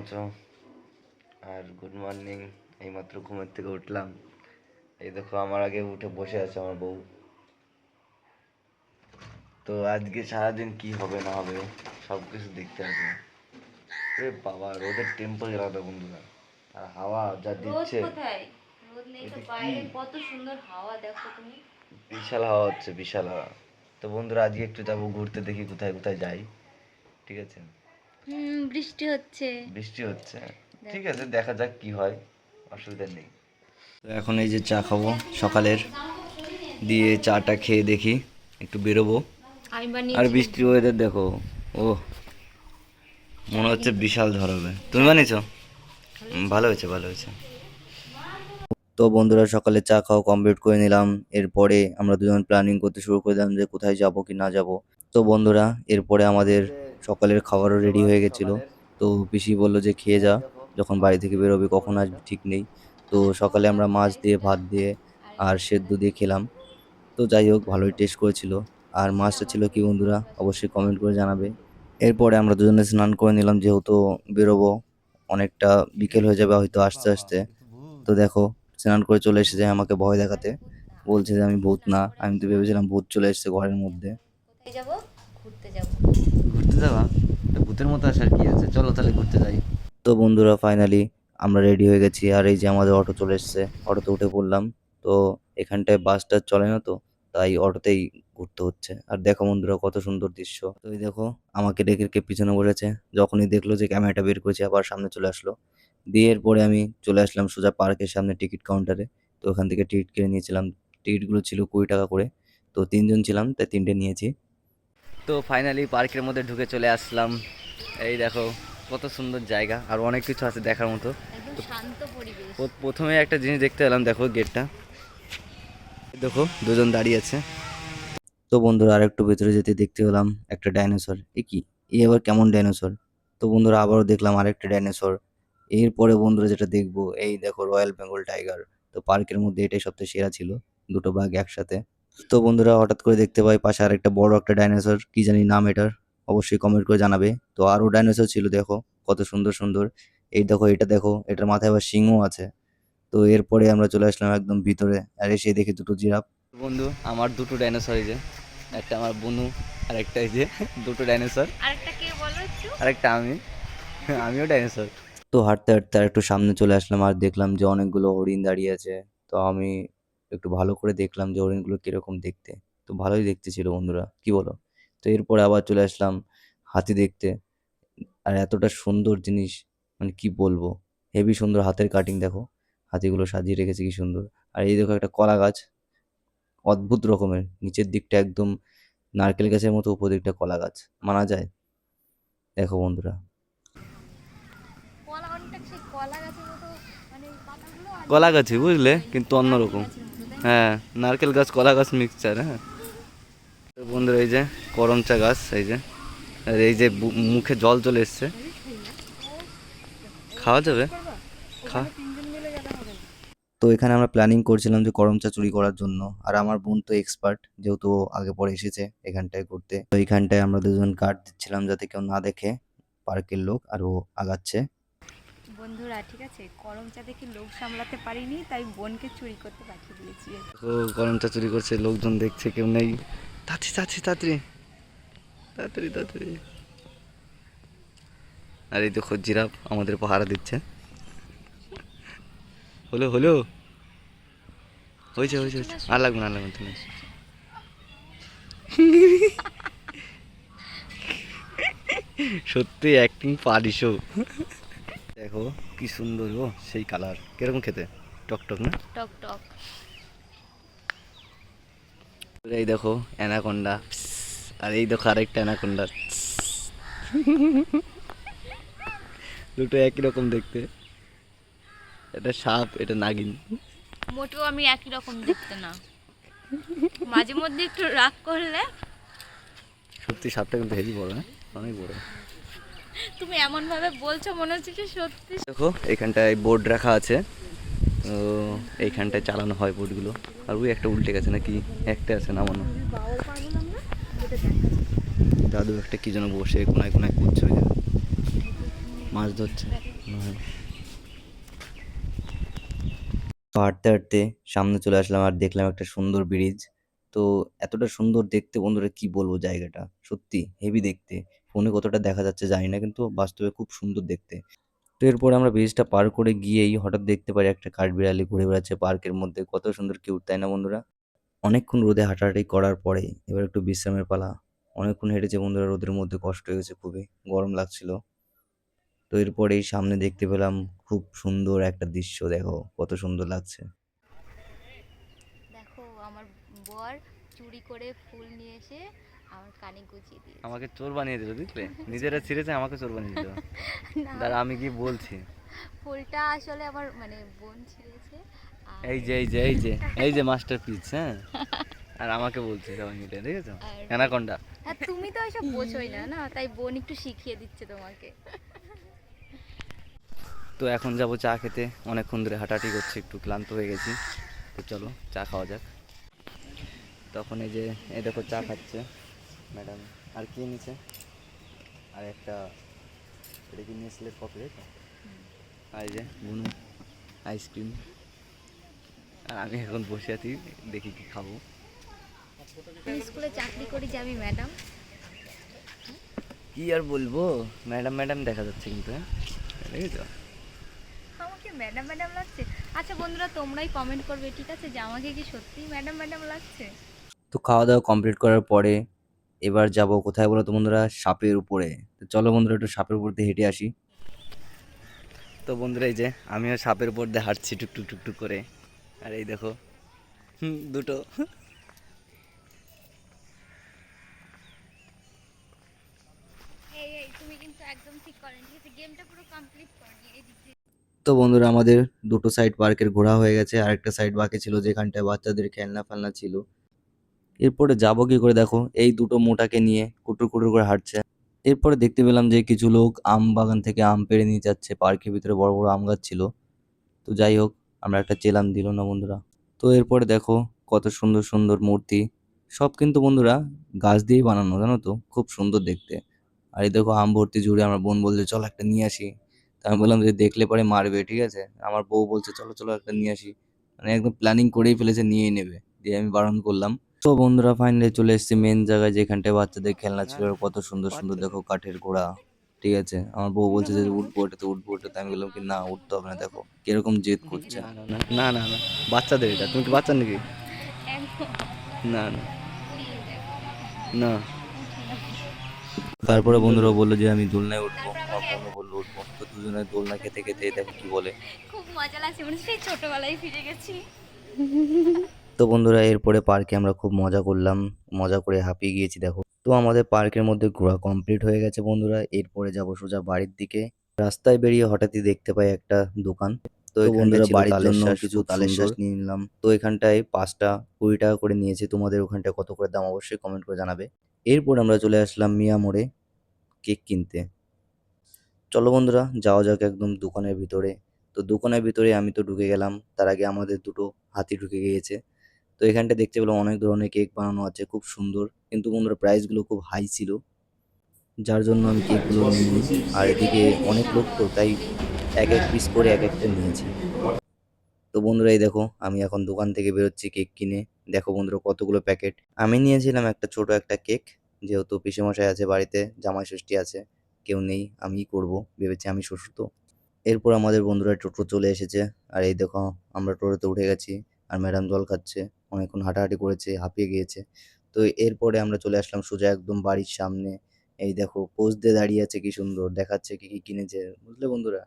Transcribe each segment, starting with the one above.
আছো আর good morning এইমাত্র ঘুমের থেকে উঠলাম। এই দেখো আমার আগে উঠে বসে আছে আমার বউ। তো আজকে সারাদিন কি হবে না হবে সব কিছু দেখতে হবে। এ বাবা রোদের টেম্পার আলাদা বন্ধুরা। আর হাওয়া যা দিচ্ছে। কত সুন্দর হাওয়া দেখো তুমি। বিশাল হাওয়া হচ্ছে বিশাল হাওয়া। তো বন্ধুরা আজকে একটু যাব ঘুরতে দেখি কোথায় কোথায় যাই। ঠিক আছে? হুম বৃষ্টি হচ্ছে। বৃষ্টি হচ্ছে। ঠিক আছে দেখা যাক কি হয় অসুবিধা নেই। তো এখন এই যে চা খাব সকালের। দিয়ে চাটা খেয়ে দেখি একটু বেরোবো। আর বৃষ্টির ওয়েদার দেখো ও। মনে হচ্ছে বিশাল ঝড় হবে। তুমি বানিয়েছো? ভালো হয়েছে ভালো হয়েছে। তো বন্ধুরা সকালে চা খাওয়া কমপ্লিট করে নিলাম। এরপরে আমরা দুজন প্ল্যানিং করতে শুরু করে দিলাম যে কোথায় যাব কি না যাব। তো বন্ধুরা এরপরে আমাদের সকালের খাবারও রেডি হয়ে গেছিল। তো পিসি বলল যে, খেয়ে যা, যখন বাড়ি থেকে বেরোবে, কখন আসবে, ঠিক নেই। তো সকালে আমরা মাছ দিয়ে, ভাত দিয়ে আর সেদ্ধ দিয়ে খেলাম। তো যাই হোক, ভালোই টেস্ট করেছিল। আর মাছটা ছিল কি বন্ধুরা, অবশ্যই কমেন্ট করে জানাবে। এরপরে আমরা দুজনে স্নান করে নিলাম, যেহেতু বেরোবো, অনেকটা বিকেল হয়ে যাবে, হয়তো আস্তে আস্তে। তো দেখো, স্নান করে চলে এসেছে আমাকে ভয় দেখাতে। বলছে যে, আমি ভূত না। আমি তো ভেবেছিলাম ভূত চলে এসেছে ঘরের মধ্যে। যাব? ঘুরতে যাব। যাওয়া ভূতের মতো আসার কি আছে? চলো তাহলে ঘুরতে যাই। তো বন্ধুরা ফাইনালি আমরা রেডি হয়ে গেছি, আর এই যে আমাদের অটো চলে এসেছে অটোতে উঠে পড়লাম। তো এখানটায় বাসটা চলে না তো, তাই অটোতেই ঘুরতে হচ্ছে। আর দেখো বন্ধুরা, কত সুন্দর দৃশ্য। তো এই দেখো, আমাকে ডেকে রেখে পিছনে বসেছে। যখনই দেখল যে ক্যামেরাটা বের করেছে, আবার সামনে চলে আসলো। দিয়ে এরপরে আমি চলে আসলাম সোজা পার্কের সামনে টিকিট কাউন্টারে তো ওখান থেকে টিকিট কিনে নিয়েছিলাম। টিকিটগুলো ছিল কুড়ি টাকা করে। তো তিনজন ছিলাম, তাই তিনটে নিয়েছি। তো ফাইনালি পার্কের মধ্যে ঢুকে চলে আসলাম। এই দেখো কত সুন্দর জায়গা আর অনেক কিছু আছে দেখার মতো। প্রথমে একটা জিনিস দেখতে এলাম দেখো গেটটা। দেখো দুজন দাঁড়িয়ে আছে। তো বন্ধুরা আর একটু ভেতরে যেতে দেখতে পেলাম একটা ডাইনোসর। এ কি? এ আবার কেমন ডাইনোসর? তো বন্ধুরা আবারও দেখলাম আরেকটা ডাইনোসর। এরপরে বন্ধুরা যেটা দেখব এই দেখো রয়্যাল বেঙ্গল টাইগার তো পার্কের মধ্যে এটাই সবচেয়ে সেরা ছিল দুটো বাঘ একসাথে। তো বন্ধুরা হঠাৎ করে দেখতে পাই পাশে আরেকটা বড় একটা ডাইনোসর কি জানি নাম এটার অবশ্যই কমেন্ট করে জানাবে। তো আরও ডাইনোসর ছিল দেখো কত সুন্দর সুন্দর। এই দেখো এটা দেখো এটার মাথায় আবার সিংহ আছে। তো এরপরে আমরা চলে আসলাম একদম ভিতরে আর এসে দেখি দুটো জিরাফ। বন্ধু আমার দুটো ডাইনোসর এই যে একটা আমার বনু আর একটা এই যে দুটো ডাইনোসর। আরেকটা কে বলো একটু? আর একটা আমি আমিও ডাইনোসর। তো হাঁটতে হাঁটতে আর একটু সামনে চলে আসলাম আর দেখলাম যে অনেকগুলো হরিণ দাঁড়িয়ে আছে। তো আমি একটু ভালো করে দেখলাম যে হরিণগুলো কীরকম দেখতে। তো ভালোই দেখতে ছিল বন্ধুরা কি বলো? তো এরপরে আবার চলে আসলাম হাতি দেখতে। আর এতটা সুন্দর জিনিস মানে কি বলব? হেভি সুন্দর হাতের কাটিং দেখো। হাতিগুলো সাজিয়ে রেখেছে কি সুন্দর। আর এই দেখো একটা কলা গাছ অদ্ভুত রকমের। নিচের দিকটা একদম নারকেল গাছের মতো উপর দিকটা কলা গাছ। মানা যায়? দেখো বন্ধুরা। কলা অনেকটা সেই কলা গাছের মতো মানে পাতাগুলো আর কলা গাছে বুঝলে কিন্তু অন্যরকম? হ্যাঁ নারকেল গাছ, কলা গাছ মিক্সচার হ্যাঁ। বন্ধুরা, এই যে করমচা গাছ, এই যে। আর এই যে মুখে জল চলে এসছে। খাওয়া যাবে? খা। তো এখানে আমরা প্ল্যানিং করছিলাম যে করমচা চুরি করার জন্য। আর আমার বোন তো এক্সপার্ট যেহেতু আগে পরে এসেছে এখানটায় করতে তো এখানটায় আমরা দুজন গার্ড দিচ্ছিলাম যাতে কেউ না দেখে, পার্কের লোক, আর ও আগাচ্ছে। বন্ধুরা, ঠিক আছে? করম চা দেখে লোক সামলাতে পারিনি, তাই বোনকে চুরি করতে পাঠিয়ে দিয়েছি। ও গরমটা চুরি করছে, লোকজন দেখছে, কেউ নেই। তাড়াতাড়ি তাড়াতাড়ি তাড়াতাড়ি। তাড়াতাড়ি তাড়াতাড়ি। আর এই দেখো জিরাফ আমাদের পাহারা দিচ্ছে। হলো হলো? হয়েছে হয়েছে হয়েছে। আর লাগবে না লাগবে তুমি। সত্যি অ্যাক্টিং পারিসও দেখো কি সুন্দর ও সেই কালার কীরকম খেতে? টকটক না? টক টক। এই দেখো অ্যানাকোন্ডা। আর এই দেখো আরেকটা অ্যানাকোন্ডা। দুটো একই রকম দেখতে। এটা সাপ এটা নাগিন। মোটেও আমি একই রকম দেখতে না। মাঝে মধ্যে একটু রাগ করলে সত্যি সাপটা কিন্তু হেভি বড় হ্যাঁ? অনেক বড়। তুমি এমন ভাবে বলছো, মনে হচ্ছে যে সত্যি দেখো, এখানটায় বোর্ড রাখা আছে। তো এইখানটায় চালানো হয় বোর্ডগুলো আর ওই একটা উল্টে গেছে নাকি? একটা আছে নামানো দাদু একটা কি যেন বসে কোনায় কোনায় করছে ওই মাছ ধরছে। হাঁটতে হাঁটতে সামনে চলে আসলাম আর দেখলাম একটা সুন্দর ব্রিজ তো এতটা সুন্দর দেখতে বন্ধুরা, কি বলব জায়গাটা? সত্যি হেভি দেখতে। ফোনে কতটা দেখা যাচ্ছে জানি না, কিন্তু বাস্তবে খুব সুন্দর দেখতে। তো এরপর আমরা ব্রিজটা পার করে গিয়েই হঠাৎ দেখতে পারি একটা কাঠবিড়ালি ঘুরে বেড়াচ্ছে পার্কের মধ্যে। কত সুন্দর কিউট, তাই না বন্ধুরা? অনেকক্ষণ রোদে হাঁটাহাঁটি করার পরে এবার একটু বিশ্রামের পালা। অনেকক্ষণ হেঁটেছে বন্ধুরা, রোদের মধ্যে কষ্ট হয়ে গেছে খুবই, গরম লাগছিল। তো এরপরেই সামনে দেখতে পেলাম খুব সুন্দর একটা দৃশ্য, দেখো কত সুন্দর লাগছে। দেখো, আমার বর চুরি করে ফুল নিয়ে এসে আমার কানে গুজিয়ে দিয়ে আমাকে চোর বানিয়ে দিল বুঝলে নিজেরা ছিঁড়েছে আমাকে চোর বানিয়ে দিল। না। দাঁড়া আমি কি বলছি। ফুলটা আসলে আমার মানে বোন ছিঁড়েছে এই যে এই যে এই যে এই যে মাস্টার পিস হ্যাঁ? আর আমাকে বলছে সবাই মিলে দেখেছ আর- অ্যানাকন্ডা। আর তুমি তো এসব বোঝোই না না? তাই বোন একটু শিখিয়ে দিচ্ছে তোমাকে। তো এখন যাব চা খেতে। অনেকক্ষণ ধরে হাঁটাহাঁটি করছি একটু ক্লান্ত হয়ে গেছি। তো চলো চা খাওয়া যাক। তখন এই যে এই দেখো চা খাচ্ছে। ম্যাডাম। আর কি নিচে আর একটা এটা কি নেসলের তাই তো আর যে বুনু আইসক্রিম। আর আমি এখন বসে আছি দেখি কি খাব। আমি স্কুলে চাকরি করি যাবি ম্যাডাম। কি আর বলব? ম্যাডাম ম্যাডাম দেখা যাচ্ছে কিন্তু হ্যাঁ? দেখেছ? আমাকে ম্যাডাম ম্যাডাম লাগছে? আচ্ছা বন্ধুরা তোমরাই কমেন্ট করবে ঠিক আছে? যে আমাকে কি সত্যিই ম্যাডাম ম্যাডাম লাগছে? তো খাওয়া দাওয়া কমপ্লিট করার পরে এবার যাব কোথায় বলো তো বন্ধুরা? সাপের উপরে। তো চলো বন্ধুরা একটু সাপের উপর দিয়ে হেঁটে আসি। তো বন্ধুরা এই যে আমিও সাপের উপর দিয়ে হাঁটছি টুকটুক টুকটুক করে। আর এই দেখো হুম দুটো। তো বন্ধুরা আমাদের দুটো সাইড পার্কের ঘোরা হয়ে গেছে। আর একটা সাইড বাকি ছিল যেখানটায় বাচ্চাদের খেলনা ফেলনা ছিল। এরপরে যাব কি করে দেখো? এই দুটো মোটাকে নিয়ে কুটুর কুটুর করে হাঁটছে। এরপরে দেখতে পেলাম যে কিছু লোক আম বাগান থেকে আম পেড়ে নিয়ে যাচ্ছে। পার্কের ভিতরে বড় বড় আম গাছ ছিল। তো যাই হোক, আমরা একটা চেলাম দিল না বন্ধুরা। তো এরপরে দেখো কত সুন্দর সুন্দর মূর্তি। সব কিন্তু বন্ধুরা গাছ দিয়েই বানানো, জানো তো? খুব সুন্দর দেখতে। আর এই দেখো আম ভর্তি জুড়ে আমার বোন বলছে, চল একটা নিয়ে আসি। তা আমি বললাম যে দেখলে পরে মারবে, ঠিক আছে? আমার বউ বলছে, চলো চলো, একটা নিয়ে আসি। মানে একদম প্ল্যানিং করেই ফেলেছে, নিয়েই নেবে। দিয়ে আমি বারণ করলাম। তো বন্ধুরা ফাইনালি চলে এসেছি মেন জায়গায় যেখানটায় বাচ্চাদের খেলনা ছিল। কত সুন্দর সুন্দর দেখো কাঠের ঘোড়া ঠিক আছে? আমার বউ বলছে যে উঠবো ওটাতে উঠবো ওটাতে আমি বললাম কি না উঠতে হবে না দেখো কীরকম জেদ করছে। না না না বাচ্চাদের এটা। তুমি কি বাচ্চা নাকি? না না না। তারপরে বন্ধুরা বলল যে আমি দোলনায় উঠবো আমার বলল উঠবো। তো দুজনে দোলনা খেতে খেতে দেখো কি বলে। খুব মজা লাগছে মনে হচ্ছে ছোটবেলায় ফিরে গেছি। তো বন্ধুরা এরপরে পার্কে আমরা খুব মজা করলাম। মজা করে হাঁপিয়ে গিয়েছি দেখো। তো আমাদের পার্কের মধ্যে ঘোরা কমপ্লিট হয়ে গেছে বন্ধুরা। এরপরে যাব সোজা বাড়ির দিকে। রাস্তায় বেরিয়ে হঠাৎই দেখতে পাই একটা দোকান। তো বন্ধুরা বাড়ির জন্য কিছু তালের শ্বাস নিয়ে নিলাম। তো এখানটায় পাঁচটা কুড়ি টাকা করে নিয়েছে। তোমাদের ওখানটায় কত করে দাম অবশ্যই কমেন্ট করে জানাবে। এরপর আমরা চলে আসলাম মিয়া মোড়ে কেক কিনতে। চলো বন্ধুরা যাওয়া যাক একদম দোকানের ভিতরে। তো দোকানের ভিতরে আমি তো ঢুকে গেলাম। তার আগে আমাদের দুটো হাতি ঢুকে গিয়েছে। তো এখানটা দেখতে পেলাম অনেক ধরনের কেক বানানো আছে, খুব সুন্দর। কিন্তু বন্ধুরা প্রাইসগুলো খুব হাই ছিল। যার জন্য আমি কেকগুলো নিইনি। আর এদিকে অনেক লোক তো, তাই এক এক পিস করে এক একটা নিয়েছি। তো বন্ধুরা এই দেখো, আমি এখন দোকান থেকে বেরোচ্ছি কেক কিনে। দেখো বন্ধুরা কতগুলো প্যাকেট আমি নিয়েছিলাম একটা ছোট একটা কেক যেহেতু পিসেমশাই আছে বাড়িতে, জামাই ষষ্ঠী আছে, কেউ নেই, আমিই করব, ভেবেছি আমি শ্বশুর তো। এরপর আমাদের বন্ধুরা টোটো চলে এসেছে। আর এই দেখো, আমরা টোটোতে উঠে গেছি, আর ম্যাডাম জল খাচ্ছে। অনেকক্ষণ হাঁটাহাঁটি করেছে, হাঁপিয়ে গিয়েছে। তো এরপরে আমরা চলে আসলাম সোজা একদম বাড়ির সামনে। এই দেখো পোজ দিয়ে দাঁড়িয়ে আছে, কি সুন্দর। দেখাচ্ছে কি কি কিনেছে, বুঝলে বন্ধুরা?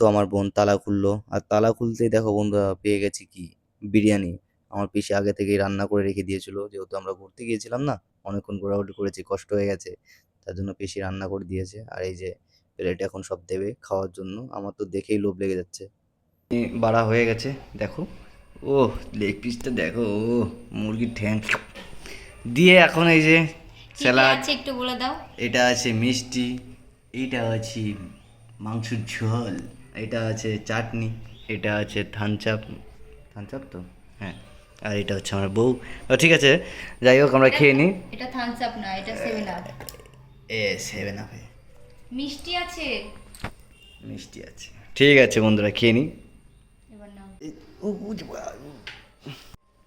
তো আমার বোন তালা খুললো। আর তালা খুলতেই দেখো বন্ধুরা, পেয়ে গেছি কি? বিরিয়ানি। আমার পিসে আগে থেকেই রান্না করে রেখে দিয়েছিল। যেহেতু আমরা ঘুরতে গিয়েছিলাম না, অনেকক্ষণ ঘোরাঘুরি করেছি, কষ্ট হয়ে গেছে। তার জন্য পিসি রান্না করে দিয়েছে। আর এই যে প্লেট এখন সব দেবে খাওয়ার জন্য। আমার তো দেখেই লোভ লেগে যাচ্ছে। বাড়া হয়ে গেছে, দেখো। ও লেগ পিসটা দেখো ও মুরগির ঠ্যাং। দিয়ে এখন এই যে স্যালাড। আছে একটু বলে দাও। এটা আছে মিষ্টি এটা আছে মাংসের ঝোল এটা আছে চাটনি এটা আছে থানচাপ থানচাপ তো? হ্যাঁ আর এটা হচ্ছে আমার বউ। ঠিক আছে যাই হোক আমরা খেয়ে নিই এটা থানচাপ না এটা সেভেন আপ এ সেভেন আপে মিষ্টি আছে। মিষ্টি আছে। ঠিক আছে বন্ধুরা খেয়ে নিই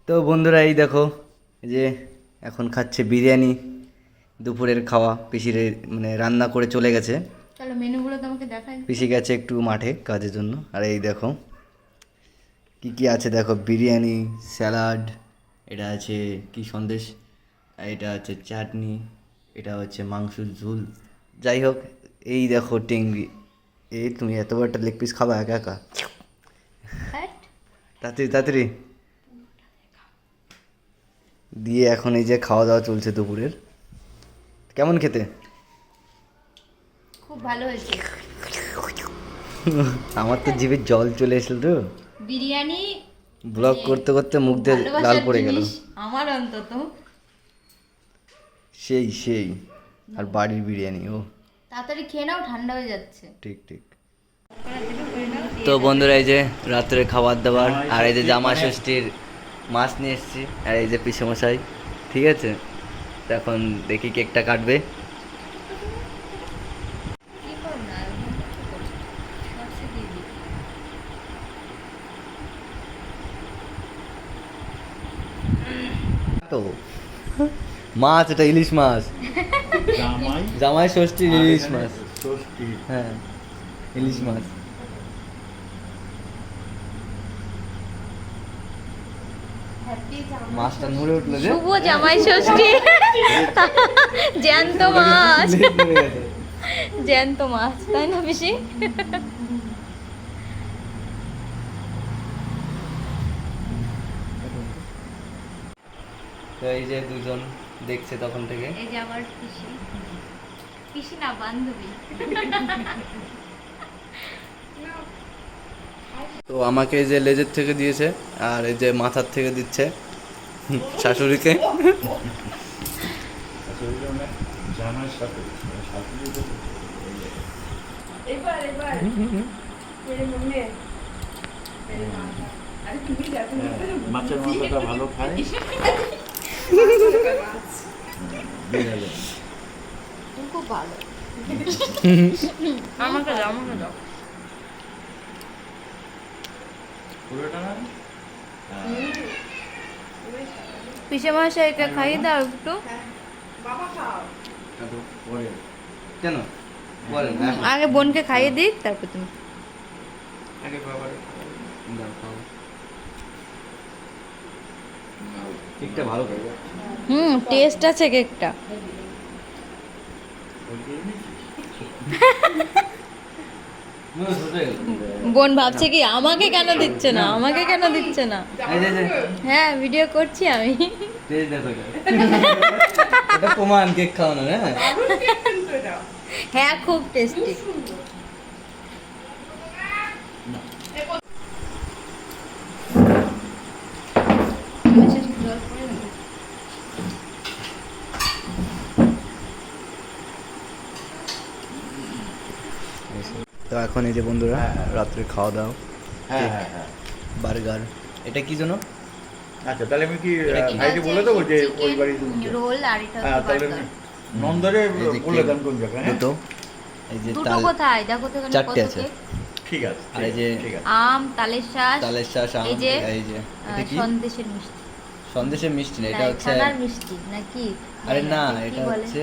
তো বন্ধুরা এই দেখো যে এখন খাচ্ছে বিরিয়ানি দুপুরের খাওয়া পিসির মানে রান্না করে চলে গেছে। চলো মেনুগুলো তোমাকে দেখাই। পিসি গেছে একটু মাঠে কাজের জন্য। আর এই দেখো কি কি আছে দেখো বিরিয়ানি স্যালাড এটা আছে কি সন্দেশ এটা আছে চাটনি এটা হচ্ছে মাংসের ঝোল। যাই হোক এই দেখো টেংরি। এই তুমি এত বড় একটা লেগ পিস খাবা একা একা? হ্যাট তাড়াতাড়ি তাড়াতাড়ি। দিয়ে এখন এই যে খাওয়া দাওয়া চলছে দুপুরের। কেমন খেতে? খুব ভালো হয়েছে। আমার তো জিভে জল চলে এসেছিল তো। বিরিয়ানি ব্লগ করতে করতে মুখ দিয়ে লাল পড়ে গেল। আমার অন্তত। সেই সেই। আর বাড়ির বিরিয়ানি ও। তাড়াতাড়ি খেয়ে নাও ঠান্ডা হয়ে যাচ্ছে। ঠিক ঠিক। তো বন্ধুরা এই যে রাত্রে খাবার দাবার আর এই যে জামা ষষ্ঠীর মাছ নিয়ে এসেছি আর এই যে পিসেমশাই ঠিক আছে? তো এখন দেখি কেকটা কাটবে। তো মাছ এটা ইলিশ মাছ। জামাই। জামাই ষষ্ঠীর ইলিশ মাছ। ষষ্ঠী হ্যাঁ। ইলিশ মাছ। মাছটা নড়ে উঠল যে। শুভ জামাই ষষ্ঠী। জ্যান্ত মাছ। জ্যান্ত মাছ তাই না বেশি তো এই যে দুজন দেখছে তখন থেকে। এই যে আমার পিসি। পিসি না বান্ধবী। তো আমাকে এই যে লেজের থেকে দিয়েছে আর এই যে মাথার থেকে দিচ্ছে শাশুড়িকে। মাছের মাথাটা ভালো খায়। খুব ভালো। আমাকে দাও আমাকে দাও। পুরোটা না পিসে মশাইকে খাইয়ে দাও একটু। কেন? আগে বোনকে খাইয়ে দিই তারপর তুমি। আগে বাবার দাও, খাও। কেকটা ভালো করে হুম টেস্ট আছে কেকটা। বোন ভাবছে কি আমাকে কেন দিচ্ছে না? আমাকে কেন দিচ্ছে না? হ্যাঁ ভিডিও করছি আমি। প্রমাণ কেক খাওয়ানো হ্যাঁ? হ্যাঁ খুব টেস্টি তো এখন এই যে বন্ধুরা রাত্রে খাওয়া দাওয়া হ্যাঁ হ্যাঁ হ্যাঁ। বার্গার। এটা কি জন্য আচ্ছা তাহলে আমি কি ভাইকে বলে দেবো যে ওই বাড়ি রোল আর এটা হ্যাঁ তাহলে নন্দরে বলে দেন কোন জায়গায় হ্যাঁ? দুটো। এই যে দুটো কোথায়? দেখো তো এখানে চারটে কত আছে। ঠিক আছে আর এই যে- আম তালের শাঁস তালের শাঁস আম, এই যে, এই যে আহ, এটা কি? সন্দেশের মিষ্টি। সন্দেশের মিষ্টি না এটা হচ্ছে ছানার মিষ্টি নাকি? আরে না এটা? হচ্ছে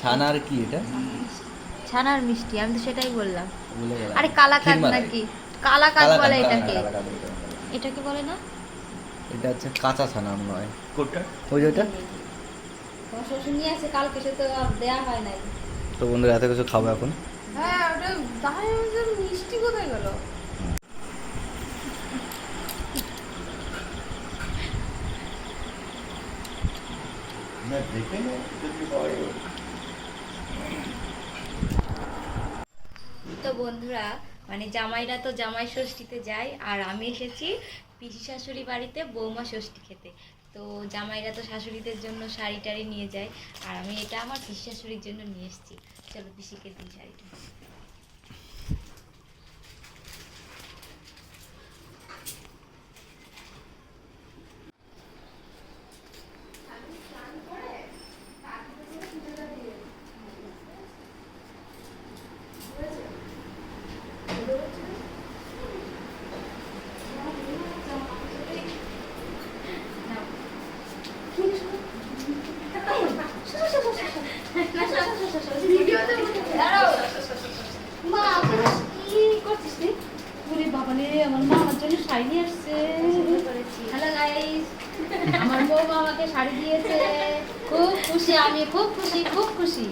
ছানার কি এটা? ছানার মিষ্টি আমি তো সেটাই বললাম। আরে কালাকাত ক্ষীরমালাই। নাকি? কালাকাত কালাকাঁদ, বলে এটাকে। কালাকাঁদ। এটাকে। বলে না? এটা হচ্ছে কাঁচা ছানা হয় কোনটা ওই যে ওটা তোমার শ্বশুর নিয়ে আসে কালকে সে তো আর দেয়া হয় নাই। তো বন্ধুরা এত কিছু খাব এখন? হ্যাঁ ওটা তাহলে মিষ্টি কোথায় গেল? না দেখে নে যদি হয় তো বন্ধুরা মানে জামাইরা তো জামাই ষষ্ঠীতে যায়, আর আমি এসেছি পিসি শাশুড়ি বাড়িতে বৌমা ষষ্ঠী খেতে। তো জামাইরা তো শাশুড়িদের জন্য শাড়ি টাড়ি নিয়ে যায়, আর আমি এটা আমার পিসি শাশুড়ির জন্য নিয়ে এসেছি। চলো পিসিকে দিই শাড়িটা শাড়ি নিয়ে আসছে পছন্দ করেছি হ্যালো গাইস আমার বৌমা আমাকে শাড়ি দিয়েছে খুব খুশি আমি খুব খুশি খুব খুশি।